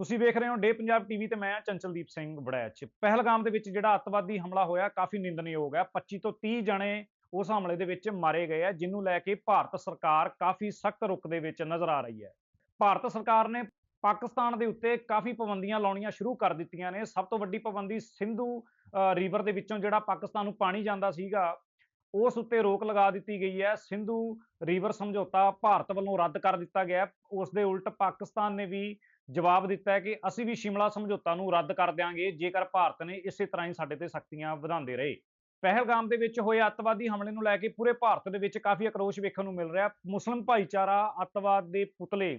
ਤੁਸੀਂ ਵੇਖ ਰਹੇ ਹੋ ਡੇ ਪੰਜਾਬ ਟੀਵੀ ਤੇ ਮੈਂ ਚੰਚਲਦੀਪ ਸਿੰਘ ਵੜੈਚ। ਪਹਿਲਗਾਮ ਦੇ ਵਿੱਚ ਜਿਹੜਾ ਅੱਤਵਾਦੀ ਹਮਲਾ ਹੋਇਆ, ਕਾਫੀ ਨਿੰਦਣਯੋਗ ਹੈ। 25 ਤੋਂ 30 ਜਣੇ ਉਸ ਹਮਲੇ ਦੇ ਵਿੱਚ ਮਾਰੇ ਗਏ ਆ ਜਿਹਨੂੰ ਲੈ ਕੇ ਭਾਰਤ ਸਰਕਾਰ ਕਾਫੀ ਸਖਤ ਰੁਖ ਦੇ ਵਿੱਚ ਨਜ਼ਰ ਆ ਰਹੀ ਹੈ। ਭਾਰਤ ਸਰਕਾਰ ਨੇ ਪਾਕਿਸਤਾਨ ਦੇ ਉੱਤੇ ਕਾਫੀ ਪਾਬੰਦੀਆਂ ਲਾਉਣੀਆਂ ਸ਼ੁਰੂ ਕਰ ਦਿੱਤੀਆਂ ਨੇ। ਸਭ ਤੋਂ ਵੱਡੀ ਪਾਬੰਦੀ ਸਿੰਧੂ ਰਿਵਰ ਦੇ ਵਿੱਚੋਂ ਜਿਹੜਾ ਪਾਕਿਸਤਾਨ ਨੂੰ ਪਾਣੀ ਜਾਂਦਾ ਸੀਗਾ, ਉਸ ਉੱਤੇ ਰੋਕ ਲਗਾ ਦਿੱਤੀ ਗਈ ਹੈ। ਸਿੰਧੂ ਰਿਵਰ ਸਮਝੌਤਾ ਭਾਰਤ ਵੱਲੋਂ ਰੱਦ ਕਰ ਦਿੱਤਾ ਗਿਆ ਉਸ ਦੇ ਉਲਟ ਪਾਕਿਸਤਾਨ ਨੇ ਵੀ ਜਵਾਬ ਦਿੱਤਾ ਹੈ ਕਿ ਅਸੀਂ ਵੀ ਸ਼ਿਮਲਾ ਸਮਝੌਤਾ ਨੂੰ ਰੱਦ ਕਰ ਦਿਆਂਗੇ, ਜੇਕਰ ਭਾਰਤ ਨੇ ਇਸੇ ਤਰ੍ਹਾਂ ਹੀ ਸਾਡੇ ਤੇ ਸਖਤੀਆਂ ਵਧਾਉਂਦੇ ਰਹੇ। ਪਹਿਲਗਾਮ ਦੇ ਵਿੱਚ ਹੋਏ ਅੱਤਵਾਦੀ ਹਮਲੇ ਨੂੰ ਲੈ ਕੇ ਪੂਰੇ ਭਾਰਤ ਦੇ ਵਿੱਚ ਕਾਫੀ ਆਕਰੋਸ਼ ਵੇਖਣ ਨੂੰ ਮਿਲ ਰਿਹਾ। ਮੁਸਲਮ ਭਾਈਚਾਰਾ, ਅੱਤਵਾਦ ਦੇ ਪੁਤਲੇ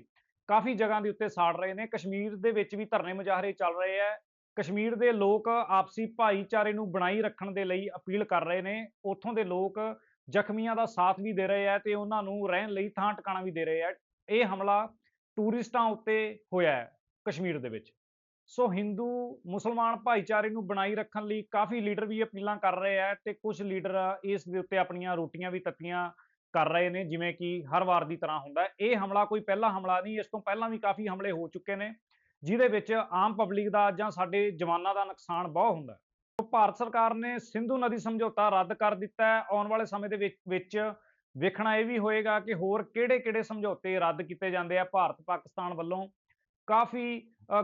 ਕਾਫੀ ਜਗ੍ਹਾ ਦੇ ਉੱਤੇ ਸਾੜ ਰਹੇ ਨੇ। ਕਸ਼ਮੀਰ ਦੇ ਵਿੱਚ ਵੀ ਧਰਨੇ ਮੁਜ਼ਾਹਰੇ ਚੱਲ ਰਹੇ ਆ ਕਸ਼ਮੀਰ ਦੇ ਲੋਕ ਆਪਸੀ ਭਾਈਚਾਰੇ ਨੂੰ ਬਣਾਈ ਰੱਖਣ ਦੇ ਲਈ ਅਪੀਲ ਕਰ ਰਹੇ ਨੇ। ਉੱਥੋਂ ਦੇ ਲੋਕ ਜ਼ਖਮੀਆਂ ਦਾ ਸਾਥ ਵੀ ਦੇ ਰਹੇ ਆ ਤੇ ਉਹਨਾਂ ਨੂੰ ਰਹਿਣ ਲਈ ਥਾਂ ਟਿਕਾਣਾ ਵੀ ਦੇ ਰਹੇ ਆ ਇਹ ਹਮਲਾ ਟੂਰਿਸਟਾਂ ਉੱਤੇ ਹੋਇਆ ਹੈ ਕਸ਼ਮੀਰ ਦੇ ਵਿੱਚ। ਸੋ ਹਿੰਦੂ, ਮੁਸਲਮਾਨ ਭਾਈਚਾਰੇ ਨੂੰ ਬਣਾਈ ਰੱਖਣ ਲਈ ਕਾਫੀ ਲੀਡਰ ਵੀ ਅਪੀਲਾਂ ਕਰ ਰਹੇ ਆ ਤੇ ਕੁਝ ਲੀਡਰ ਇਸ ਦੇ ਉੱਤੇ ਆਪਣੀਆਂ ਰੋਟੀਆਂ ਵੀ ਤੱਤੀਆਂ ਕਰ ਰਹੇ ਨੇ, ਜਿਵੇਂ ਕਿ ਹਰ ਵਾਰ ਦੀ ਤਰ੍ਹਾਂ ਹੁੰਦਾ ਇਹ ਹਮਲਾ ਕੋਈ ਪਹਿਲਾ ਹਮਲਾ ਨਹੀਂ, ਇਸ ਤੋਂ ਪਹਿਲਾਂ ਵੀ ਕਾਫੀ ਹਮਲੇ ਹੋ ਚੁੱਕੇ ਨੇ, ਜਿਹਦੇ ਵਿੱਚ ਆਮ ਪਬਲਿਕ ਦਾ ਜਾਂ ਸਾਡੇ ਜਵਾਨਾਂ ਦਾ ਨੁਕਸਾਨ ਬਹੁਤ ਹੁੰਦਾ ਭਾਰਤ ਸਰਕਾਰ ਨੇ ਸਿੰਧੂ ਨਦੀ ਸਮਝੌਤਾ ਰੱਦ ਕਰ ਦਿੱਤਾ ਹੈ। ਆਉਣ ਵਾਲੇ ਸਮੇਂ ਦੇ ਵਿੱਚ ਵੇਖਣਾ ਇਹ ਵੀ ਹੋਏਗਾ ਕਿ ਹੋਰ ਕਿਹੜੇ-ਕਿਹੜੇ ਸਮਝੌਤੇ ਰੱਦ ਕੀਤੇ ਜਾਂਦੇ ਆ ਭਾਰਤ ਪਾਕਿਸਤਾਨ ਵੱਲੋਂ। ਕਾਫੀ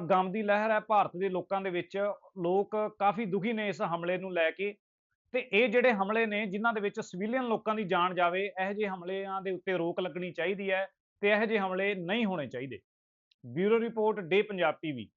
ਗਮ ਦੀ ਲਹਿਰ ਹੈ ਭਾਰਤ ਦੇ ਲੋਕਾਂ ਦੇ ਵਿੱਚ। ਲੋਕ ਕਾਫੀ ਦੁਖੀ ਨੇ ਇਸ ਹਮਲੇ ਨੂੰ ਲੈ ਕੇ। ਤੇ ਇਹ ਜਿਹੜੇ ਹਮਲੇ ਨੇ, ਜਿਨ੍ਹਾਂ ਦੇ ਵਿੱਚ ਸਿਵਿਲੀਅਨ ਲੋਕਾਂ ਦੀ ਜਾਨ ਜਾਵੇ, ਇਹੋ ਜਿਹੇ ਹਮਲਿਆਂ ਦੇ ਉੱਤੇ ਰੋਕ ਲੱਗਣੀ ਚਾਹੀਦੀ ਹੈ ਤੇ ਇਹੋ ਜਿਹੇ ਹਮਲੇ ਨਹੀਂ ਹੋਣੇ ਚਾਹੀਦੇ। ਬਿਊਰੋ ਰਿਪੋਰਟ ਡੇ ਪੰਜਾਬ ਟੀਵੀ।